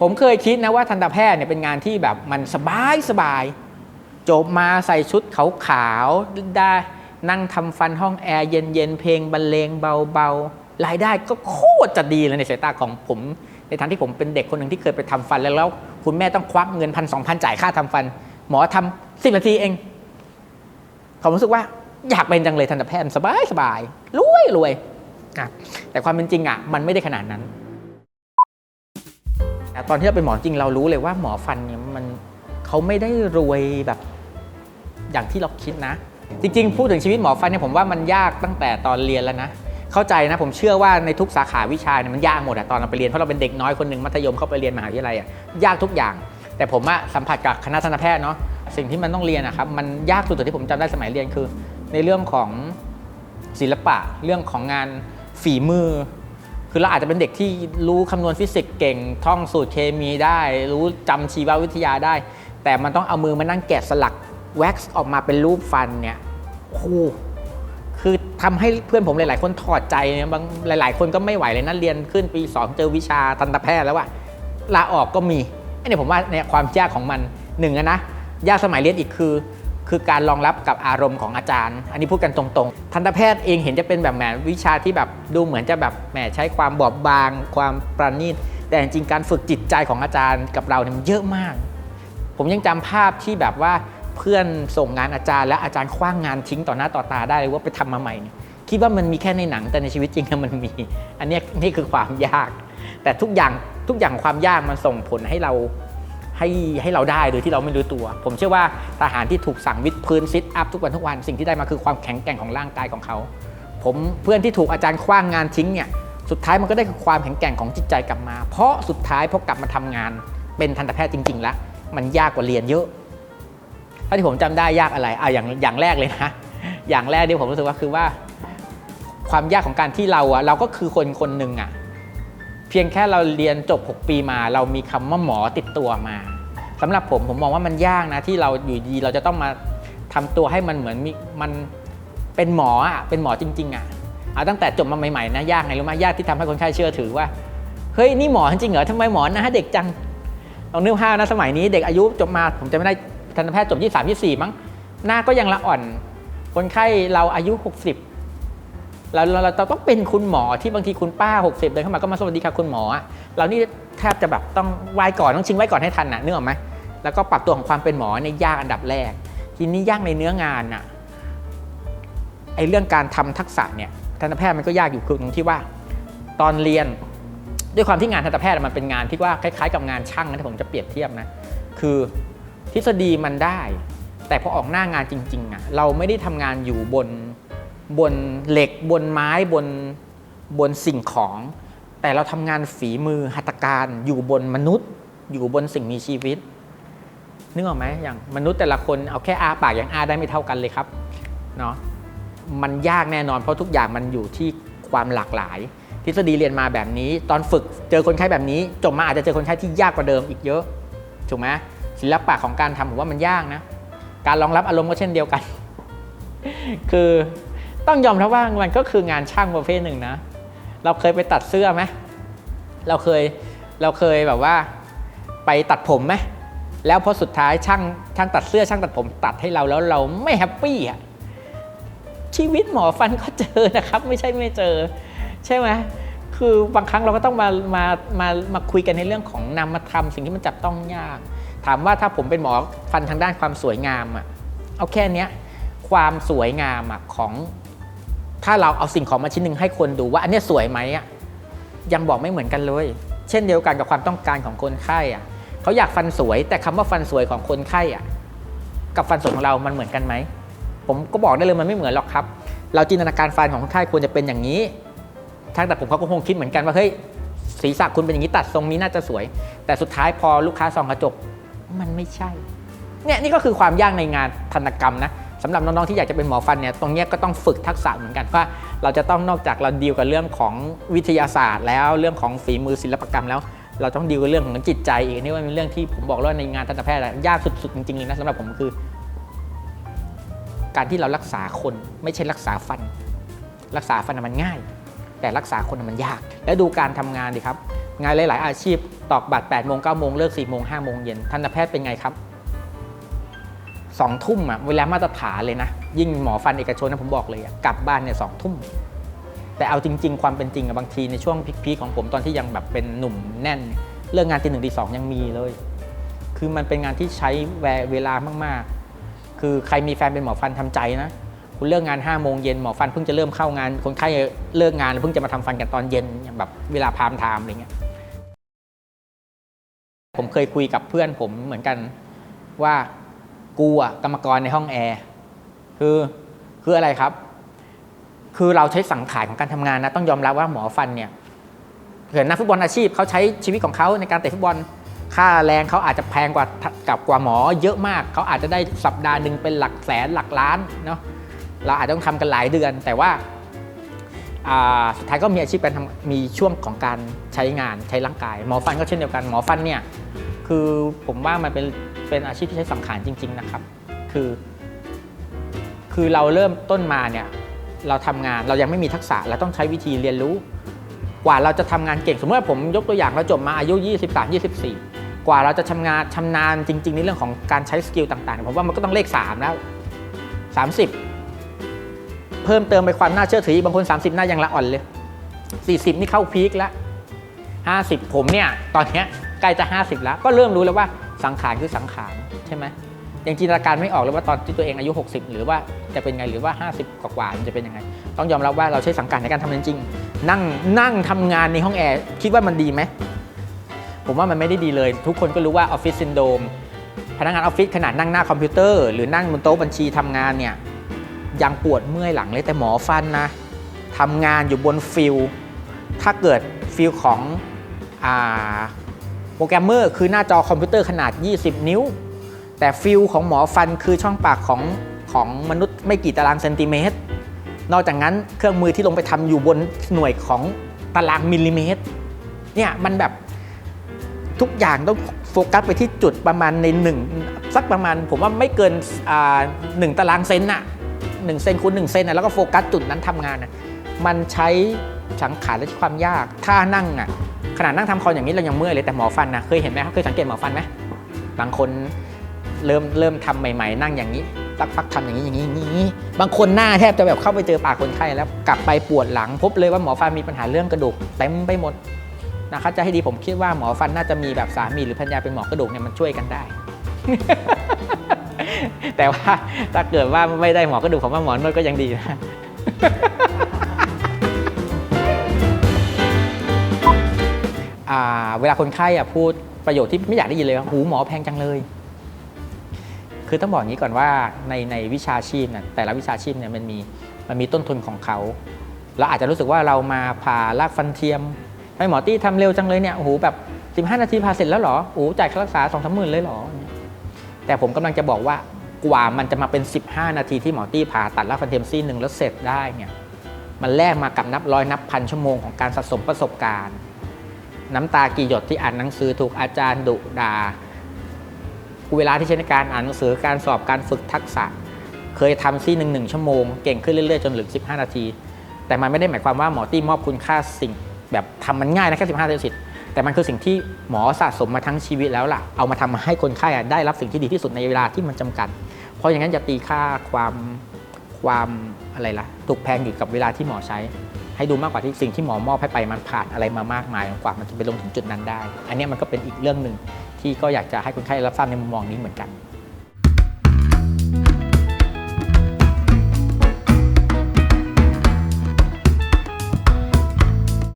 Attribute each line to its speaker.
Speaker 1: ผมเคยคิดนะว่าทันตแพทย์เนี่ยเป็นงานที่แบบมันสบายสบายจบมาใส่ชุดขาวๆได้นั่งทำฟันห้องแอร์เย็นๆ เพลงบรรเลงเบาๆ รายได้ก็โคตรจะดีเลยในสายตาของผม ในทางที่ผมเป็นเด็กคนหนึ่งที่เคยไปทำฟันแล้วแล้ว คุณแม่ต้องควักเงินพันสองพันจ่ายค่าทำฟัน หมอทำสิบนาทีเองผมรู้สึกว่าอยากเป็นจังเลยทันตแพทย์สบายสบายรวยรวยอะแต่ความเป็นจริงอะ มันไม่ได้ขนาดนั้นแตอนที่เราเป็นหมอจริงเรารู้เลยว่าหมอฟันเนี่ยมันเขาไม่ได้รวยแบบอย่างที่เราคิดนะ จริงๆ พูดถึงชีวิตหมอฟันเนี่ยผมว่ามันยากตั้งแต่ตอนเรียนแล้วนะ เข้าใจนะผมเชื่อว่าในทุกสาขาวิชาเนี่ยมันยากหมดอะตอนเราไปเรียนเพราะเราเป็นเด็กน้อยคนหนึ่งมัธยมเข้าไปเรียนมหาวิทยาลัยอะยากทุกอย่าง แต่ผมอะสัมผัสกับคณะทันตแพทย์เนาะสิ่งที่มันต้องเรียนนะครับมันยากสุดๆที่ผมจำได้สมัยเรียนคือ ในเรื่องของศิลปะเรื่องของงานฝีมือ คือเราอาจจะเป็นเด็กที่รู้คำนวณฟิสิกส์เก่ง ท่องสูตรเคมีได้ รู้จำชีววิทยาได้ แต่มันต้องเอามือมานั่งแกะสลักแว็กซ์ออกมาเป็นรูปฟันเนี่ยโอ้โหคือทำให้เพื่อนผมหลาย ๆ คนถอดใจเนี่ยบางหลาย ๆ คนก็ไม่ไหวเลยนะเรียนขึ้นปี 2 เจอวิชาทันตแพทย์แล้วอะลาออกก็มีไอ้เนี่ยผมว่าเนี่ยความยากของมันหนึ่งอะนะยากสมัยเรียนอีกคือ คือการรองรับกับอารมณ์ของอาจารย์ อันนี้พูดกันตรงๆ ทันตแพทย์เองเห็นจะเป็นแบบแหมวิชาที่แบบดูเหมือนจะแบบแหมใช้ความบอบบาง ความประณีต แต่จริงๆการฝึกจิตใจของอาจารย์กับเราเนี่ยมันเยอะมาก ผมยังจำภาพที่แบบว่าเพื่อนส่งงานอาจารย์ และอาจารย์คว้างงานทิ้งต่อหน้าต่อตาได้เลยว่าไปทำมาใหม่เนี่ยคิดว่ามันมีแค่ในหนังแต่ในชีวิตจริงมันมี อันนี้นี่คือความยาก แต่ทุกอย่างทุกอย่างความยากมันส่งผลให้เรา ให้ให้เราได้โดยที่เราไม่รู้ตัว ผมเชื่อว่าทหารที่ถูกสั่งวิดพื้นซิทอัพทุกวันทุกวันสิ่งที่ได้มาคือความแข็งแกร่งของร่างกายของเขา ผมเพื่อนที่ถูกอาจารย์คว้างงานทิ้งเนี่ยสุดท้ายมันก็ได้คือความแข็งแกร่งของจิตใจกลับมา เพราะสุดท้ายพอกลับมาทำงาน เป็นทันตแพทย์จริงๆแล้วมันยากกว่าเรียนเยอะถ้าที่ผมจำได้ยากอะไรอะอย่างอย่างแรกเลยนะอย่างแรกที่ผมรู้สึกว่าคือว่า ความยากของการที่เราอะเราก็คือคนคนหนึ่งอะเพียงแค่เราเรียนจบ 6 ปีมา เรามีคำว่าหมอติดตัวมา สำหรับผมผมมองว่ามันยากนะที่เราอยู่ดีเราจะต้องมาทำตัวให้มันเหมือนม,มันเป็นหมออะเป็นหมอจริงๆอะเอาตั้งแต่จบมาใหม่ๆนะยากไงรู้ไหมยากที่ทำให้คนไข้เชื่อถือว่าเฮ้ยนี่หมอจริงเหรอทำไมหมอหนะเด็กจังลองนึกภาพนะสมัยนี้เด็กอายุจบมาผมจะไม่ได้ทันตแพทย์จบ23 24มั้งหน้าก็ยังละอ่อน คนไข้เราอายุ60เราเราเราต้องเป็นคุณหมอที่บางทีคุณป้า 60 เดินเข้ามาก็มาสวัสดีค่ะคุณหมอ เรานี่แทบจะแบบต้องไหว้ก่อนต้องชิงไหว้ก่อนให้ทันน่ะนึกออกไหม แล้วก็ปรับตัวของความเป็นหมอในยากอันดับแรก ทีนี้ยากในเนื้องานน่ะไอ้เรื่องการทำทักษะเนี่ยทันตแพทย์มันก็ยากอยู่คือตรงที่ว่า ตอนเรียนด้วยความที่งานทันตแพทย์มันเป็นงานที่ว่าคล้ายๆ กับงานช่างนะผมจะเปรียบเทียบนะคือทฤษฎีมันได้ แต่พอออกหน้างานจริงๆอะเราไม่ได้ทำงานอยู่บนบนเหล็กบนไม้บนบนสิ่งของ แต่เราทำงานฝีมือหัตถการอยู่บนมนุษย์ อยู่บนสิ่งมีชีวิต นึกออกไหมอย่างมนุษย์แต่ละคนเอาแค่อาปากอย่างอาได้ไม่เท่ากันเลยครับเนาะมันยากแน่นอนเพราะทุกอย่างมันอยู่ที่ความหลากหลาย ทฤษฎีเรียนมาแบบนี้ ตอนฝึกเจอคนไข้แบบนี้จบมาอาจจะเจอคนไข้ที่ยากกว่าเดิมอีกเยอะถูกไหมศิลปะของการทำผมว่ามันยากนะ การรองรับอารมณ์ก็เช่นเดียวกัน คือต้องยอมรับว่ามันก็คืองานช่างประเภทหนึ่งนะ เราเคยไปตัดเสื้อไหมเราเคยเราเคยแบบว่า ไปตัดผมไหม แล้วพอสุดท้ายช่างช่างตัดเสื้อช่างตัดผมตัดให้เราแล้วเราไม่แฮปปี้อะชีวิตหมอฟันก็เจอนะครับ ไม่ใช่ไม่เจอ ใช่ไหมคือบางครั้งเราก็ต้องมามามามาคุยกันในเรื่องของนามธรรมสิ่งที่มันจับต้องยาก ถามว่าถ้าผมเป็นหมอฟันทางด้านความสวยงามอะเอาแค่นี้ความสวยงามอะของถ้าเราเอาสิ่งของมาชิ้นหนึ่งให้คนดูว่าอันนี้สวยไหมอะยังบอกไม่เหมือนกันเลย เช่นเดียวกันกับความต้องการของคนไข้อะ เขาอยากฟันสวย แต่คำว่าฟันสวยของคนไข้อะกับฟันสวยของเรามันเหมือนกันไหม ผมก็บอกได้เลยมันไม่เหมือนหรอกครับ เราจินตนาการฟันของคนไข้ควรจะเป็นอย่างนี้ช่างแต่ผมเขาก็คงคิดเหมือนกันว่าเฮ้ยศีรษะคุณเป็นอย่างนี้ตัดทรงนี้น่าจะสวย แต่สุดท้ายพอลูกค้าส่องกระจกมันไม่ใช่เนี่ยนี่ก็คือความยากในงานทันกรรมนะสำหรับน้องๆที่อยากจะเป็นหมอฟันเนี่ยตรงนี้ก็ต้องฝึกทักษะเหมือนกันว่า เราจะต้องนอกจากเราดีลกับเรื่องของวิทยาศาสตร์ แล้วเรื่องของฝีมือศิลปกรรมแล้ว เราต้องดีลกับเรื่องของจิตใจอีกนี่ว่าเป็นเรื่องที่ผมบอกแล้วในงานทันตแพทย์ยากสุดๆจริงๆเลยนะสำหรับผมคือ การที่เรารักษาคนไม่ใช่รักษาฟัน รักษาฟันมันง่าย แต่รักษาคนมันยาก แล้วดูการทำงานดิครับ งานหลาย ๆ อาชีพ ตอกบัตร8ปดโมงเก้าโมงเลิก4ี่โมงห้าโมงเย็นทันตแพทย์เป็นไงครับสองทุ่มอะเวลามาตรฐานเลยนะ ยิ่งหมอฟันเอกชนนะผมบอกเลยกลับบ้านเนี่ยสองทุ่ม แต่เอาจริง ๆ ความเป็นจริงอะบางทีในช่วงพีคๆของผมตอนที่ยังแบบเป็นหนุ่มแน่น เรื่องงานตีหนึ่งตีสองยังมีเลย คือมันเป็นงานที่ใช้เวลามากๆ คือใครมีแฟนเป็นหมอฟันทำใจนะ คุณเลิกงาน5้าโมงเย็นหมอฟันเพิ่งจะเริ่มเข้างาน คนไข้เลิกงานเพิ่งจะมาทำฟันกันตอนเย็นอย่างแบบเวลาพามไทม์อะไรเงี้ยผมเคยคุยกับเพื่อนผมเหมือนกันว่ากูอะกรรมกรในห้องแอร์คือคืออะไรครับ คือเราใช้สังขารของการทำงานนะต้องยอมรับว่าหมอฟันเนี่ยเห็นนักฟุตบอลอาชีพเขาใช้ชีวิตของเขาในการเตะฟุตบอลค่าแรงเขาอาจจะแพงกว่ากับกว่าหมอเยอะมาก เขาอาจจะได้สัปดาห์หนึ่งเป็นหลักแสนหลักล้านเนาะเราอาจจะต้องทำกันหลายเดือน แต่ว่าอ่าสุดท้ายก็มีอาชีพการทำมีช่วงของการใช้งานใช้ร่างกาย หมอฟันก็เช่นเดียวกันหมอฟันเนี่ยคือผมว่ามันเป็นเป็นอาชีพที่ใช้สังขารจริง ๆนะครับ คือ คือเราเริ่มต้นมาเนี่ย เราทำงานเรายังไม่มีทักษะเราต้องใช้วิธีเรียนรู้ กว่าเราจะทำงานเก่งสมมติว่าผมยกตัวอย่างเราจบมาอายุ 23 24 กว่าเราจะชำนาญชำนาญจริง ๆ ในเรื่องของการใช้สกิลต่างๆผมว่ามันก็ต้องเลข 3 แล้ว 30 เพิ่มเติมไปความน่าเชื่อถือบางคน 30 หน้ายังละอ่อนเลย 40 นี่เข้าพีคแล้ว50 ผมเนี่ยตอนนี้ใกล้จะ 50 แล้ว ก็เริ่มรู้แล้วว่าสังขารคือสังขารใช่ไหม ยังจินตนาการไม่ออกเลยว่าตอนที่ตัวเองอายุ 60 หรือว่าจะเป็นไงหรือว่า 50 กว่าๆมันจะเป็นยังไง ต้องยอมรับว่าเราใช้สังขารในการทำจริงนั่งนั่งทำงานในห้องแอร์คิดว่ามันดีไหมผมว่ามันไม่ได้ดีเลย ทุกคนก็รู้ว่าออฟฟิศซินโดมพนักงานออฟฟิศขนาดนั่งหน้าคอมพิวเตอร์หรือนั่งบนโต๊ะบัญชีทำงานเนี่ยยังปวดเมื่อยหลังเลยแต่หมอฟันนะทำงานอยู่บนฟิลถ้าเกิดฟิลของอโปรแกรมเมอร์คือหน้าจอคอมพิวเตอร์ขนาด 20 นิ้ว แต่ฟิลของหมอฟันคือช่องปากของของมนุษย์ไม่กี่ตารางเซนติเมตร นอกจากนั้นเครื่องมือที่ลงไปทำอยู่บนหน่วยของตารางมิลลิเมตร เนี่ยมันแบบทุกอย่างต้องโฟกัสไปที่จุดประมาณในหนึ่งสักประมาณ ผมว่าไม่เกินอ่าหนึ่งตารางเซนน่ะหนึ่งเซนคูณหนึ่งเซนน่ะแล้วก็โฟกัสจุดนั้นทำงานน่ะมันใช้สังขารและความยากถ้านั่งอะขนาดนั่งทำคอนอย่างนี้เรายังเมื่อยเลยแต่หมอฟันนะเคยเห็นไหมเคยสังเกตหมอฟันไหมบางคน เริ่มเริ่มทำใหม่ๆ นั่งอย่างนี้สักพักทำอย่างนี้อย่างนี้อย่างนี้ บางคนหน้าแทบจะแบบเข้าไปเจอปากคนไข้แล้วกลับไปปวดหลัง พบเลยว่าหมอฟันมีปัญหาเรื่องกระดูกเต็มไปหมดนะครับจะให้ดีผมคิดว่าหมอฟันน่าจะมีแบบสามีหรือภรรยาเป็นหมอกระดูกเนี่ยมันช่วยกันได้ แต่ว่าถ้าเกิดว่าไม่ได้หมอกระดูกผมว่าหมอนวดก็ยังดีนะอ่าเวลาคนไข้อะพูดประโยชน์ที่ไม่อยากได้ยินเลยว่าหูหมอแพงจังเลย คือต้องบอกอย่างนี้ก่อนว่าในในวิชาชีพเนี่ยแต่ละวิชาชีพเนี่ยมันมีมันมีต้นทุนของเขาเราอาจจะรู้สึกว่าเรามาผ่าลากฟันเทียมให้หมอตี้ทำเร็วจังเลยเนี่ยโอ้โหแบบ 15 นาทีผ่าเสร็จแล้วหรอโอ้โหจ่ายค่ารักษา2องสามหมื่นเลยหรอ แต่ผมกำลังจะบอกว่ากว่ามันจะมาเป็น 15 นาทีที่หมอตี้ผ่าตัดลากฟันเทียมซี่หนึ่งแล้วเสร็จได้เนี่ยมันแลกมากับนับร้อยนับพันชั่วโมงของการสะสมประสบการณ์ น้ำตากี่หยดที่อ่านหนังสือถูกอาจารย์ดุด่า เวลาที่ใช้ในการอ่านหนังสือการสอบการฝึกทักษะ เคยทำซี่หนึ่งหนึ่งชั่วโมงเก่งขึ้นเรื่อยๆ จนเหลือ 15 นาที แต่มันไม่ได้หมายความว่าหมอตี้มอบคุณค่าสิ่ง แบบทำมันง่ายนะแค่ 15 นาทีแต่มันคือสิ่งที่หมอสะสมมาทั้งชีวิตแล้วล่ะ เอามาทำให้คนไข้ได้รับสิ่งที่ดีที่สุดในเวลาที่มันจำกัด เพราะอย่างนั้นอย่าตีค่าความความอะไรล่ะ ถูกแพงอยู่กับเวลาที่หมอใช้ ให้ดูมากกว่าที่สิ่งที่หมอมอบให้ไปมันผ่านอะไรมามากมายกว่ามันจะไปลงถึงจุดนั้นได้ อันนี้มันก็เป็นอีกเรื่องหนึ่งที่ก็อยากจะให้คนไข้รับทราบในมุมมองนี้เหมือนกัน